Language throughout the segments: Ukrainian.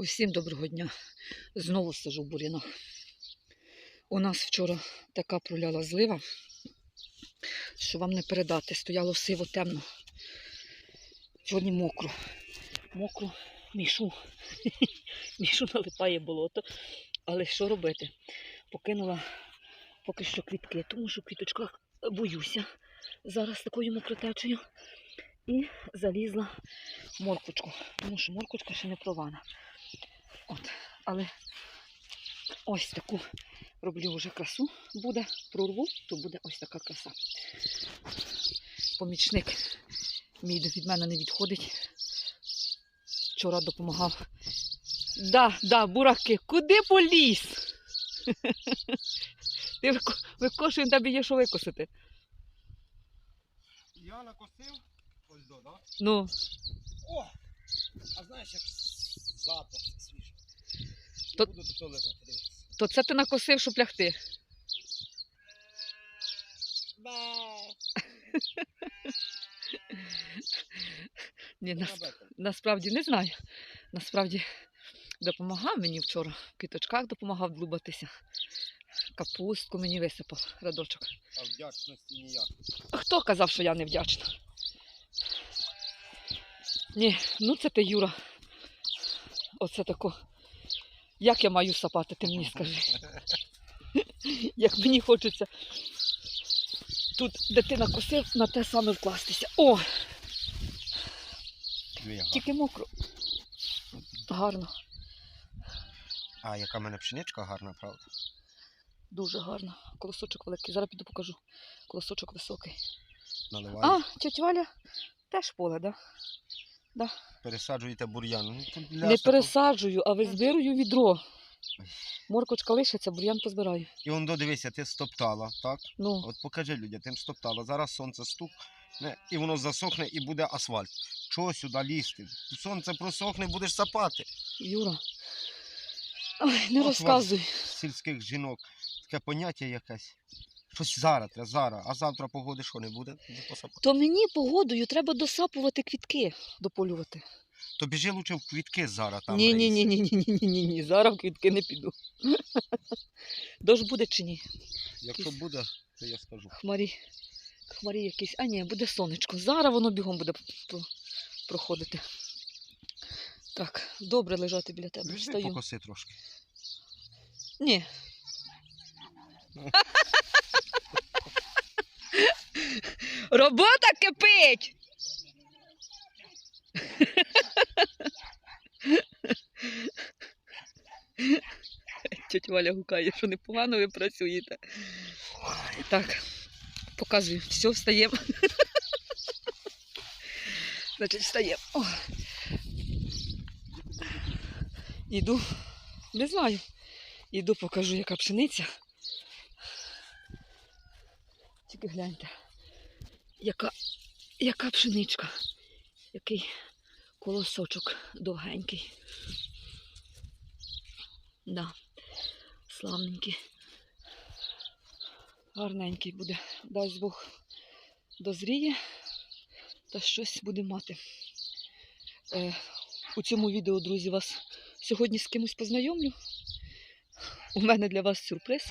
Усім доброго дня. Знову сижу в бур'янах. У нас вчора така проляла злива, що вам не передати. Стояло сиво темно. Сьогодні мокро. Мокро, мішу. Мішу налипає болото. Але що робити? Покинула поки що квітки, тому що в квіточках боюся зараз такою мокротечею. І залізла морквочку, тому що морквочка ще не прована. От, але ось таку роблю вже красу буде, прорву, то буде ось така краса. Помічник мій від мене не відходить. Вчора допомагав. Да, да, бураки, куди поліз? Ти викошує, тебе є що викосити. Я накосив ось до, да? Ну, О! А знаєш, як запах. То- То... Буду тут лежати, дивитися. то це ти накосив, щоб лягти. Ні, нас, насправді не знаю. Насправді допомагав мені вчора. В квіточках допомагав длубатися. Капустку мені висипав радочок. А вдячності ніяк. Хто казав, що я не вдячна? Ні, ну це ти, Юра. Оце тако. Як я маю сапати, ти мені скажи. Як мені хочеться тут дитина косив, на те саме вкластися. О, тільки мокро. Гарно, А яка в мене пшеничка гарна, правда? дуже гарно. Колосочок великий. Зараз піду покажу. Колосочок високий. Наливаю. А, тьотя Валя, теж поле, так? Да? Пересаджуєте бур'ян. Ну, Не пересаджую, а визбирую відро. Моркочка лишиться, бур'ян позбираю. І он додивися, ти стоптала, так? Ну, От покажи людям, ти стоптала. Зараз сонце стукне, і воно засохне і буде асфальт. Чого сюди лізти? Сонце просохне, будеш сапати. Юра. Ой, не Ох, розказуй. Сільських жінок. Таке поняття якесь. Щось зараз, треба зараз, а завтра погоди що не буде? Посапати. То мені погодою треба досапувати квітки, дополювати. То біжи лучше в квітки зараз там. Ні, ні, ні, ні, ні, ні, ні, ні, ні. Зараз в квітки не піду. Дощ буде чи ні? Якщо буде, то я скажу. Хмарі. Хмарі якісь. А ні, буде сонечко. Зараз воно бігом буде проходити. Так, добре лежати біля тебе. Встаю. покоси трошки. Ні. Робота кипить. Тетя Валя гукає, що непогано ви працюєте. Так, показую. Все, встаємо. Значить, встаємо. Іду. Не знаю. Іду покажу, яка пшениця. Тільки гляньте. Яка, яка пшеничка. Який колосочок довгенький. Да. Славненький. Гарненький буде. Дасть Бог дозріє та щось буде мати. Е, у цьому відео, друзі, вас сьогодні з кимось познайомлю. У мене для вас сюрприз.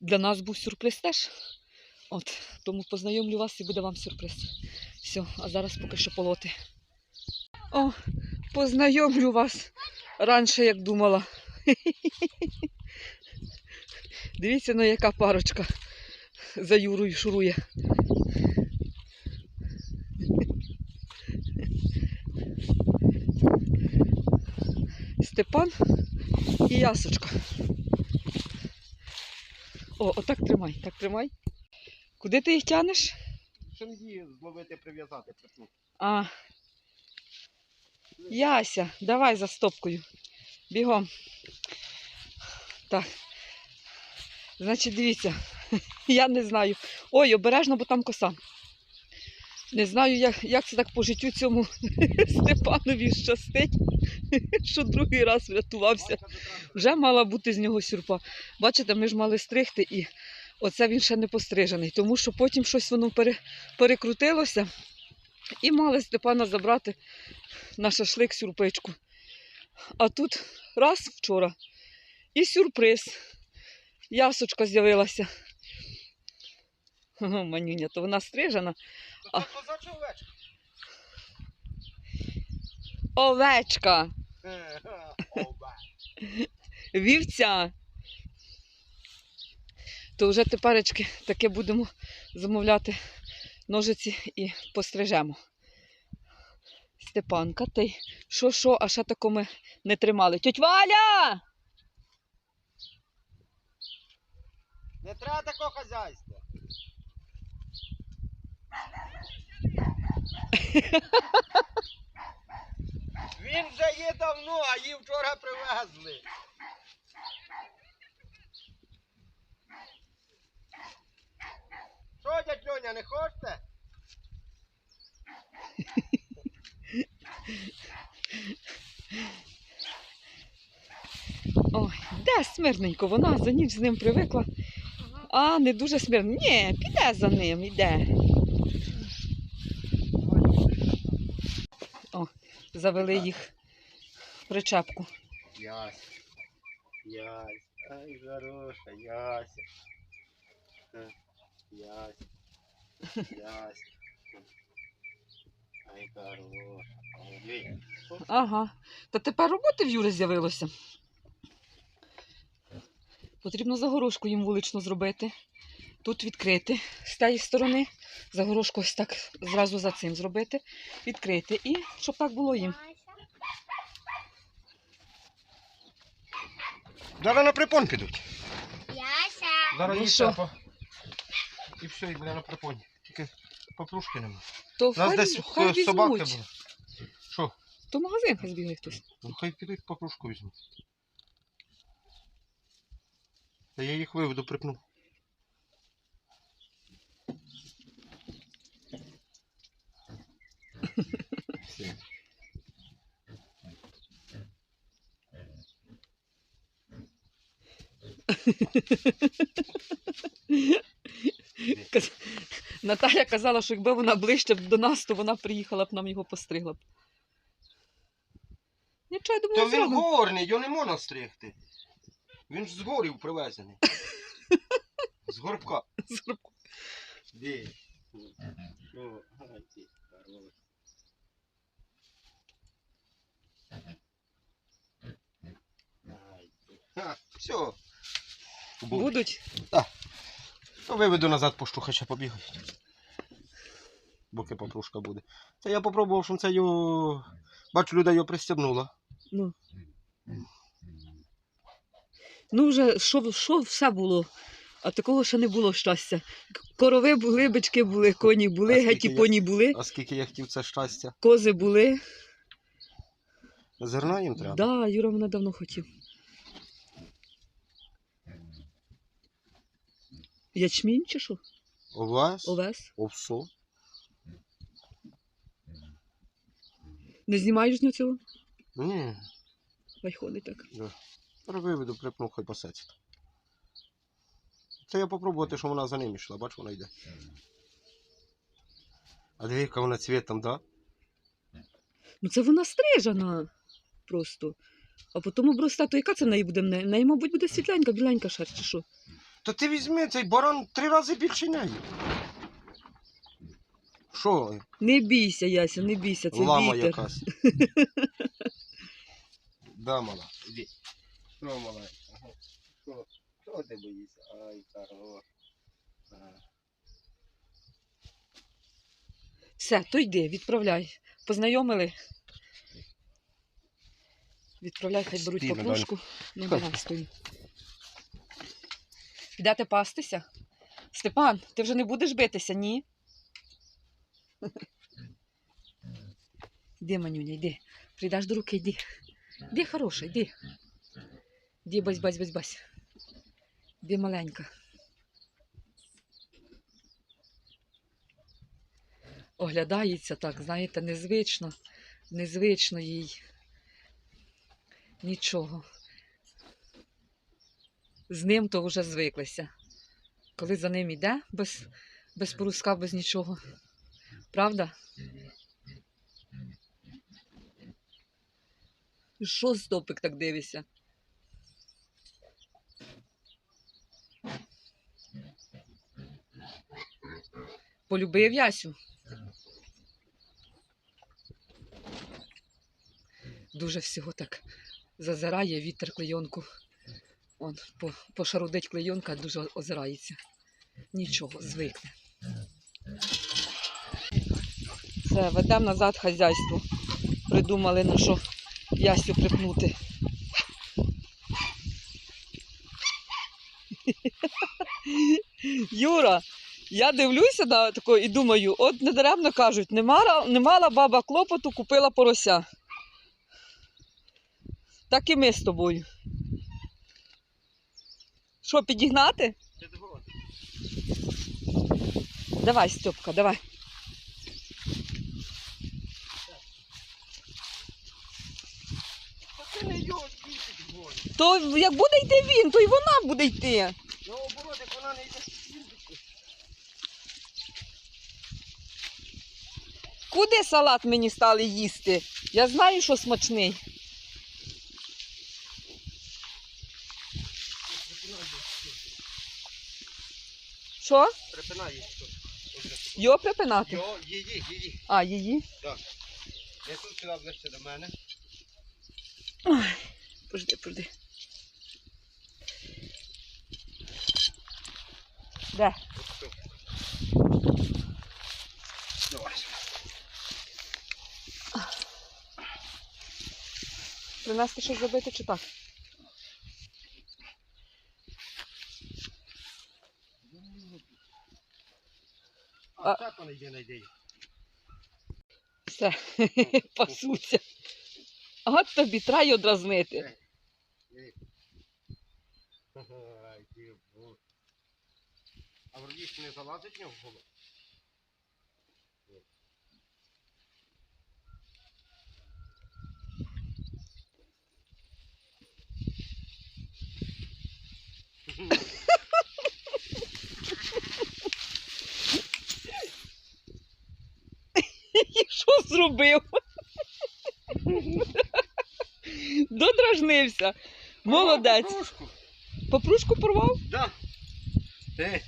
Для нас був сюрприз теж. От, тому познайомлю вас і буде вам сюрприз. Все, а зараз поки що полоти. О, познайомлю вас раніше, як думала. Дивіться, ну яка парочка за Юрою шурує. Степан і ясочка. О, отак тримай, так тримай. Куди ти їх тянеш? Шингі зловити, прив'язати припну. А. Яся, давай за стопкою. Бігом. Так. Значить, дивіться, я не знаю. Ой, обережно, бо там коса. Не знаю, як, як це так по життю цьому Степанові щастить, що другий раз врятувався. Вже мала бути з нього сюрпа. Бачите, ми ж мали стригти і оце він ще не пострижений, тому що потім щось воно пере, перекрутилося і мали Степана забрати на шашлик сюрпичку. А тут раз вчора і сюрприз. Ясочка з'явилася. Манюня, то вона стрижена. А. Це козача овечка. Овечка, Ове. вівця. То вже теперечки таке будемо замовляти ножиці і пострижемо. Степанка, ти що, що, а ще тако ми не тримали. Тьоть Валя! Не треба такого хазяйства. Він вже є давно, а її вчора привезли. Що, дядь Льоня, не хочете? Ой, де смирненько, вона за ніч з ним привикла. А, не дуже смирно. Ні, піде за ним, іде. О, завели їх в причепку. Яся. Яся. Ай, хороша, Яся. Яся. Яся. Ай, хороша. Ой, Ага. Та тепер роботи в Юри з'явилося. Потрібно загорожку їм вулично зробити. Тут відкрити з тієї сторони. Загорожку ось так зразу за цим зробити. Відкрити. І щоб так було їм. Зараз на припон підуть. Яся. Зараз Ну їй що? треба. І все, і буде на припоні. Тільки попружки нема. То У нас хай, десь хай е, собаки візьмуть. були. Що? То магазин хай збігає хтось. Ну хай підуть попружку візьмуть. Та я їх виведу, припну. Все. Наталя казала, що якби вона ближче до нас, то вона приїхала б нам його постригла б. Нічого, я То думаю, він зробимо. горний, його не можна стригти. Він ж з горів привезений. З горбка. Зробимо. Де? Що? Ай, ти хороший. Ай, ти. Ха, Все. Будуть. Ну, виведу назад поштухача побігають. Поки попружка буде. Це я попробував, що це його. Бачу, люда його пристебнула. Ну. Ну, вже що, що все було, а такого ще не було щастя. Корови були, бички були, коні були, геті поні були, А скільки я хотів це щастя? кози були. Зерна їм треба. Да, Юра мене давно хотів. Ячмінь чи що? Овес, Овес? овсо. Не знімаєш з нього цього? Ні, Хай ходить так. зараз виведу, припну, хай пасеться. Це я попробувати, що вона за ним йшла, бач, вона йде. А диви, яка вона цвітом, да? Ну це вона стрижена просто. А потім обросте, то яка це в неї буде? В неї, мабуть, буде світленька, біленька шерсть, чи що? Та ти візьми цей баран три рази більше неї. Що? Не бійся, Яся, не бійся, це Лама вітер. якась. да, мала, іди. Що, мала? Ага. Що? Що ти боїшся? Ай, хорош. Ага. Все, то йди, відправляй. Познайомили. Відправляй, хай беруть Стій, папушку. Не Хай. бере, стої. Підете пастися? Степан, ти вже не будеш битися, ні? Йди, манюня, йди. Прийдеш до руки, йди. Йди, хороша, йди. Йди, бась, бась, бась, бась. Йди, маленька. Оглядається так, знаєте, незвично, незвично їй. Нічого. З ним то вже звиклися. Коли за ним йде, без, без поруска, без нічого. Правда? Що стопик так дивишся? Полюбив Ясю? Дуже всього так зазирає вітер клейонку. Он по, пошарудить клейонка, дуже озирається. Нічого, звикне. Все, ведемо назад хазяйство. Придумали на що Ясю припнути. Юра, я дивлюся на тако і думаю, от недаремно кажуть, не мала, не мала баба клопоту, купила порося. Так і ми з тобою. Що, підігнати? Давай, Стьопка, давай. Це не його діти дзвонять. То як буде йти він, то й вона буде йти. Наоборот, як вона не йде. Куди салат мені стали їсти? Я знаю, що смачний. Що? Тут. Його припинати? Йо, її, її. А, її? Так. Я тут сюди ближче до мене. Пожди, пожди. Де? Давай. Принести щось забити чи так? А, так вона йде, не йде. Все, пасуться. От тобі трай одразнити. Ти бо. А вроді не залазить в нього в голову? І що зробив? Додражнився. Молодець. Кружку. Попружку порвав? Да. Е,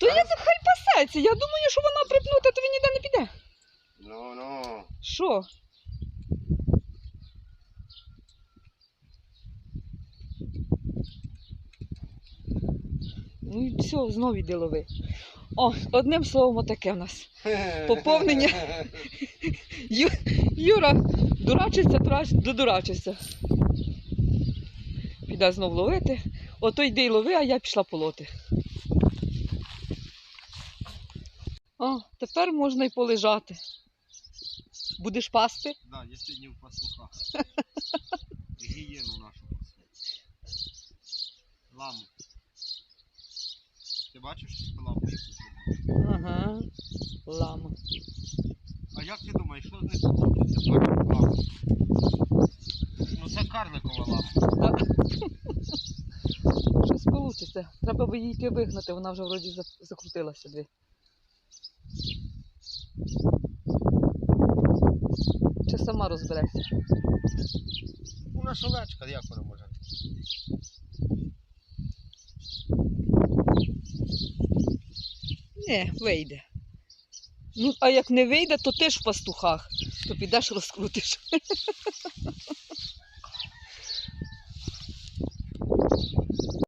То я хай пасеться. Я думаю, що вона припнута, то він ніде не піде. ну, ну. Що? Ну і все, знову йди лови. О, одним словом, отаке в нас. Поповнення. Ю, Юра дурачиться, дурач, додурачиться. Піде знов ловити. Ото йди й лови, а я пішла полоти. О, тепер можна й полежати. Будеш пасти? Да, я сьогодні в пастухах. Гієну нашу пасу. Ламу. Ти бачиш ламу? яку? Ага. Лама. А як ти думаєш, що з них вийде? Ламу. Ну це карликова лама. Щось вийде. Треба би її вигнати, вона вже вроді закрутилася дві. Чи сама розбереться? У нас овечка, як вона може? Ні, вийде. Ну, а як не вийде, то ти ж в пастухах, то підеш розкрутиш.